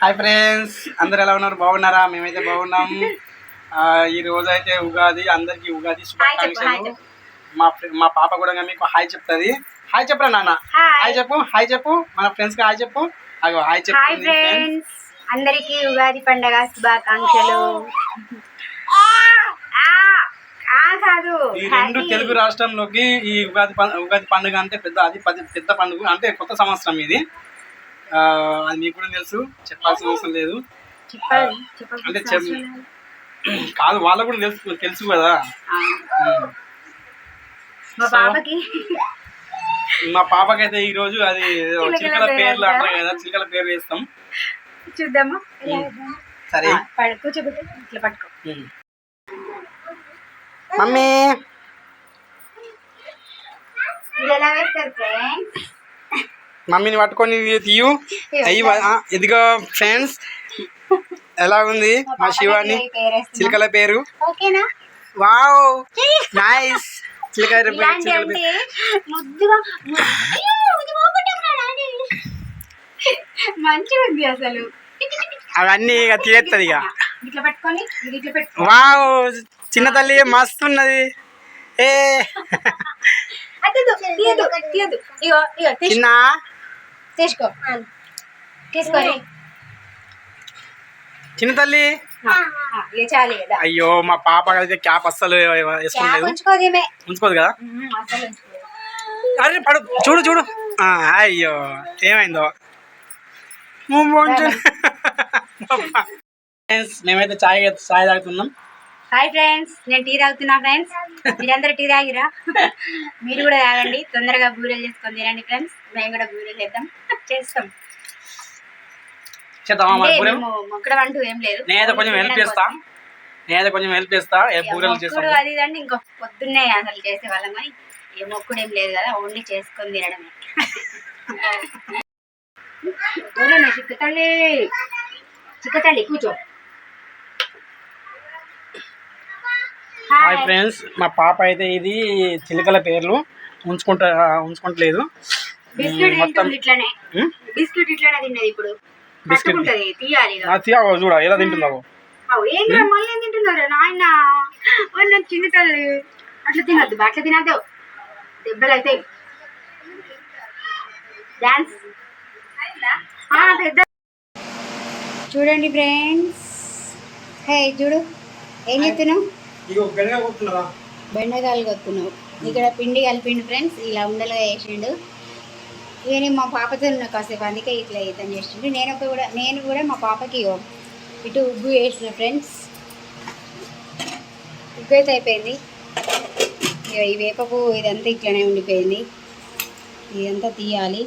Hi friends అందరు ఎలా ఉన్నారు? బాగున్నారా? మేమైతే బాగున్నాం. ఈ రోజు అయితే ఉగాది అందరికి ఉగాది శుభాకాంక్షలు. మా మా పాప కూడా మీకు హాయ్ చెప్తుంది. హాయ్ చెప్పరా నాన్న? హాయ్. చెప్పు హాయ్ చెప్పు. మన ఫ్రెండ్స్కి హాయ్ చెప్పు. అగో హాయ్. ఫ్రెండ్స్. అందరికి ఉగాది పండగ శుభాకాంక్షలు. కాదు. ఈ రెండు. తెలుగు రాష్ట్రంలోకి ఈ ఉగాది ఉగాది పండుగ అంటే పెద్ద అది పది పెద్ద పండుగ అంటే కొత్త సంవత్సరం ఇది. అది మీకు కూడా తెలుసు. చెప్పాల్సిన అవసరం లేదు. అంటే. కాదు వాళ్ళకు కూడా తెలుసు తెలుసు కదా. మా పాపకి. మా పాపకైతే ఈ రోజు అది చిలకల చిలకల పేరు పేర్లు అంటారా? కదా చిలకల పేరు వేస్తాం. చూద్దామా? సరే. కూర్చోబెట్టు ఇట్లా పట్టుకో. మమ్మీ. ఇది ఎలా వేస్తారు ఫ్రెండ్స్ మమ్మీని పట్టుకొని తీయు. అయ్యి ఇదిగో ఫ్రెండ్స్ ఎలా ఉంది మా శివాని? చిలకల పేరు వావ్! నైస్! చిలకల. మంచిగా అసలు. అవన్నీ ఇక తీరేస్తుంది ఇక. వావ్! చిన్న తల్లి మస్తు ఉన్నది ఏ చిన్న? తీసుకో. తీసుకోరి చిన్న తల్లి. అయ్యో మా పాప అయితే క్యాప్ అస్సలు వేసుకోలేదు ఉంచుకోదు కదా? అరే పడు. చూడు చూడు. అయ్యో ఏమైందో? మేమైతే చాయ్ చాయ్ తాగుతున్నాం. హాయ్ ఫ్రెండ్స్ నేను టీ తాగుతున్నా ఫ్రెండ్స్. మీరందరూ టీ తాగిరా? మీరు కూడా తాగండి. తొందరగా బూరెలు చేసుకొని తినండి ఫ్రెండ్స్. మేము కూడా బూరెలు చేద్దాం. చేస్తాం. మొక్కడం అంటూ ఏం లేదు. కొంచెం హెల్ప్ చేస్తా. నేనైతే కొంచెం హెల్ప్ చేస్తా. ఏ బూరెలు మొక్కుడు చేస్తాం అది ఇంకో పొద్దున్నే అసలు చేసేవాళ్ళం కానీ ఏ మొక్కుడు ఏం లేదు కదా ఓన్లీ చేసుకొని తినడమే. ఎవరన్నా చిక్క తల్లి చిక్క తల్లి కూర్చో. హాయ్ ఫ్రెండ్స్ మా పాప అయితే ఇది చిలకల పేర్లు ఉంచుకుంటా ఉంచుకుంటలేదు. బిస్కెట్ మొత్తం తింటుంది ఇట్లానే? ఉమ్? బిస్కెట్ ఇట్లానే తిన్నది ఇప్పుడు. చూడ ఎలా తింటున్నావు? చిన్న తల్లి. అట్లా తినొద్దు బా, అట్లా తినద్దు. దెబ్బలు అయితే డాన్స్ చూడండి ఫ్రెండ్స్ హే చూడు ఏం చెప్తున్నావు ఇగో బెండకాయలు కొత్తున్నావు ఇక్కడ పిండి కలిపిండు ఫ్రెండ్స్ ఇలా ఉండలుగా వేసిండు ఇక నేను మా పాపతో ఉన్న కాసేపు అందుకే ఇట్లా ఇతను చేసిండు. నేను ఒక కూడా నేను కూడా మా పాపకి ఇటు ఉగ్గు వేసిన ఫ్రెండ్స్ ఉగ్గు అయితే అయిపోయింది. ఇక ఈ వేపపు ఇదంతా ఇట్లనే ఉండిపోయింది. ఇదంతా తీయాలి.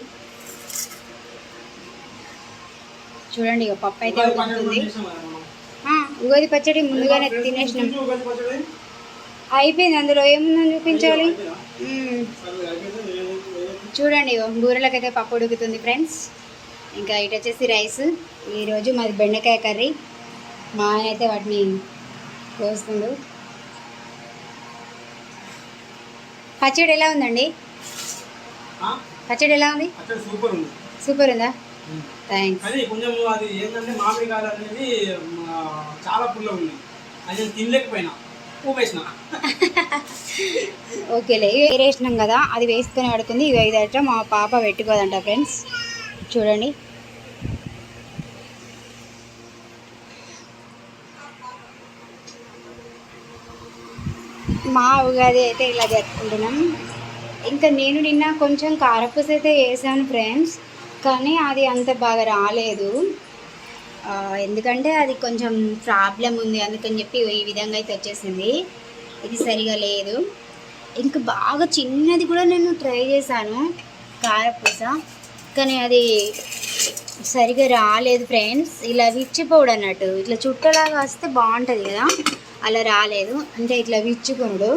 చూడండి ఇక పప్పు అయితే ఆ, ఉగాది పచ్చడి ముందుగానే తినేసినాం. అయిపోయింది అందులో ఏముందని చూపించాలి. చూడండి బూరెలకైతే పప్పు ఉడుకుతుంది ఫ్రెండ్స్. ఇంకా ఇటు వచ్చేసి రైస్. ఈరోజు మాది బెండకాయ కర్రీ. మా ఆయన అయితే వాటిని కోస్తుండు. పచ్చడి ఎలా ఉందండి? పచ్చడి ఎలా ఉంది? సూపర్ ఉంది. సూపర్ ఉందా? థ్యాంక్స్ కానీ కొంచెం అది ఏంటంటే మామిడికాయలు అనేది చాలా పుల్ల ఉంది అది నేను తినలేకపోయినా. ఓకేలే ఇవి వేసినాం కదా అది వేసుకొని పడుకుంది ఇవి ఐదట మా పాప పెట్టుకోదంట ఫ్రెండ్స్. చూడండి. మా ఉగాది అయితే ఇలా జరుపుకుంటున్నాం. ఇంకా నేను నిన్న కొంచెం కారపూస అయితే వేసాను ఫ్రెండ్స్. కానీ అది అంత బాగా రాలేదు. ఎందుకంటే అది కొంచెం ప్రాబ్లం ఉంది అందుకని చెప్పి ఈ విధంగా అయితే వచ్చేసింది. ఇది సరిగా లేదు. ఇంకా బాగా చిన్నది కూడా నేను ట్రై చేశాను కారపూస. కానీ అది సరిగా రాలేదు ఫ్రెండ్స్. ఇలా విచ్చిపోడు అన్నట్టు. ఇట్లా చుట్టలాగా వస్తే బాగుంటుంది కదా. అలా రాలేదు. అంటే ఇట్లా విచ్చుకునుడు.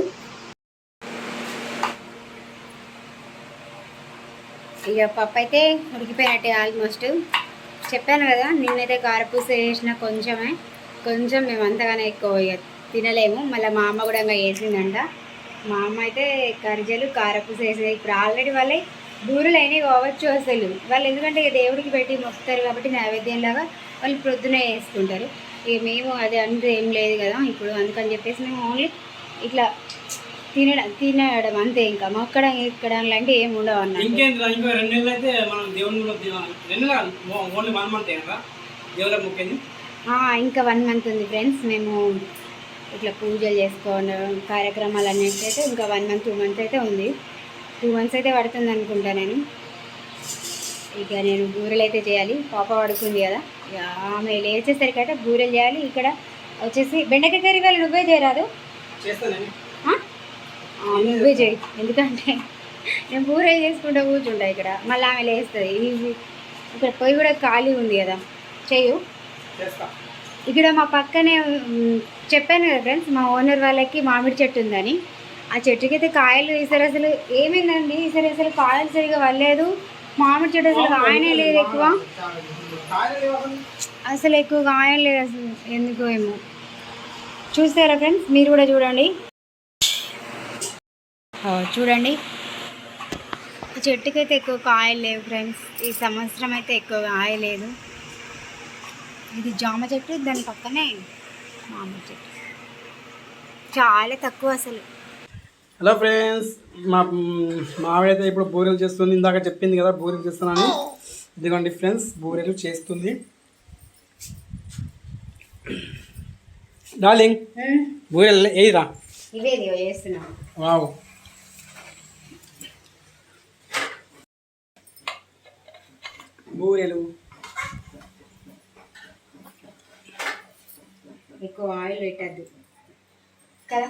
ఇక పప్పు అయితే ఉడికిపోయినట్టే ఆల్మోస్ట్ చెప్పాను కదా నిన్నైతే కారపూస వేసిన కొంచెమే. కొంచెం మేము అంతగానే ఎక్కువ ఇక తినలేము. మళ్ళీ మా అమ్మ కూడా ఇంకా వేసిందంట మా అమ్మ అయితే కరిజలు కారపూస వేసేది ఇప్పుడు ఆల్రెడీ వాళ్ళే బూరెలు అయినాయి కావచ్చు అసలు. వాళ్ళు ఎందుకంటే ఇక దేవుడికి పెట్టి మొక్కుతారు కాబట్టి నైవేద్యంలాగా వాళ్ళు ప్రొద్దునే వేసుకుంటారు ఇక మేము అది అంతా ఏం లేదు కదా ఇప్పుడు అందుకని చెప్పేసి మేము ఓన్లీ ఇట్లా తినడం తినడం అంతే ఇంకా. మొక్కడ ఇక్కడ లాంటి ఏమి ఉండవు ఇంకో రెండు నెలలు అయితే మనం దేవుని కూడా. రెండు ఓన్లీ వన్ మంత్ దేవుళ్ళకి ఆ, ఇంకా వన్ మంత్ ఉంది ఫ్రెండ్స్. మేము ఇట్లా పూజలు చేసుకోవడం కార్యక్రమాలు అన్నిటికైతే ఇంకా వన్ మంత్ టూ మంత్స్ అయితే ఉంది. టూ మంత్స్ అయితే పడుతుంది అనుకుంటా నేను. ఇక నేను బూరెలు అయితే చేయాలి. పాప పడుకుంది కదా. ఇక ఆమె లేచేసరికి అయితే బూరెలు చేయాలి. ఇక్కడ వచ్చేసి బెండకాయ కర్రీ వాళ్ళు నువ్వే చేయరాదు? చేస్తాను నువ్వే చేయి. ఎందుకంటే నేను బూరెలు చేసుకుంటూ కూర్చుంటా ఇక్కడ. మళ్ళీ ఆమె లేస్తుంది. ఈజీ ఇక్కడ పొయ్యి కూడా ఖాళీ ఉంది కదా. చెయ్యు. ఇక్కడ మా పక్కనే చెప్పాను కదా ఫ్రెండ్స్ మా ఓనర్ వాళ్ళకి మామిడి చెట్టు ఉందని. ఆ చెట్టుకి అయితే కాయలు ఈసారి అసలు ఏమైందండి? ఈసారి అసలు కాయలు సరిగా వల్లేదు మామిడి చెట్టు అసలు కాయనే లేదు ఎక్కువ. అసలు. ఎక్కువ కాయలు లేదు అసలు. ఎందుకో ఏమో. చూస్తారా ఫ్రెండ్స్? మీరు కూడా చూడండి. చూడండి. ఈ చెట్టుకి అయితే ఎక్కువ కాయలు లేవు ఫ్రెండ్స్. ఈ సంవత్సరం అయితే ఎక్కువ కాయ లేదు. ఇది జామ చెట్టు దాని పక్కనే మామిడి చెట్టు. చాలా తక్కువ అసలు. హలో ఫ్రెండ్స్ మా మా ఆవిడైతే ఇప్పుడు బూరెలు చేస్తుంది. ఇందాక చెప్పింది కదా బూరెలు చేస్తున్నాను. ఇదిగోండి ఫ్రెండ్స్ బూరెలు చేస్తుంది. డార్లింగ్ బూరెలు ఏయిరా ఇవే చేస్తున్నాం వావ్. బూరెలు. ఎక్కువ ఆయిల్ పెట్టద్దు. కదా.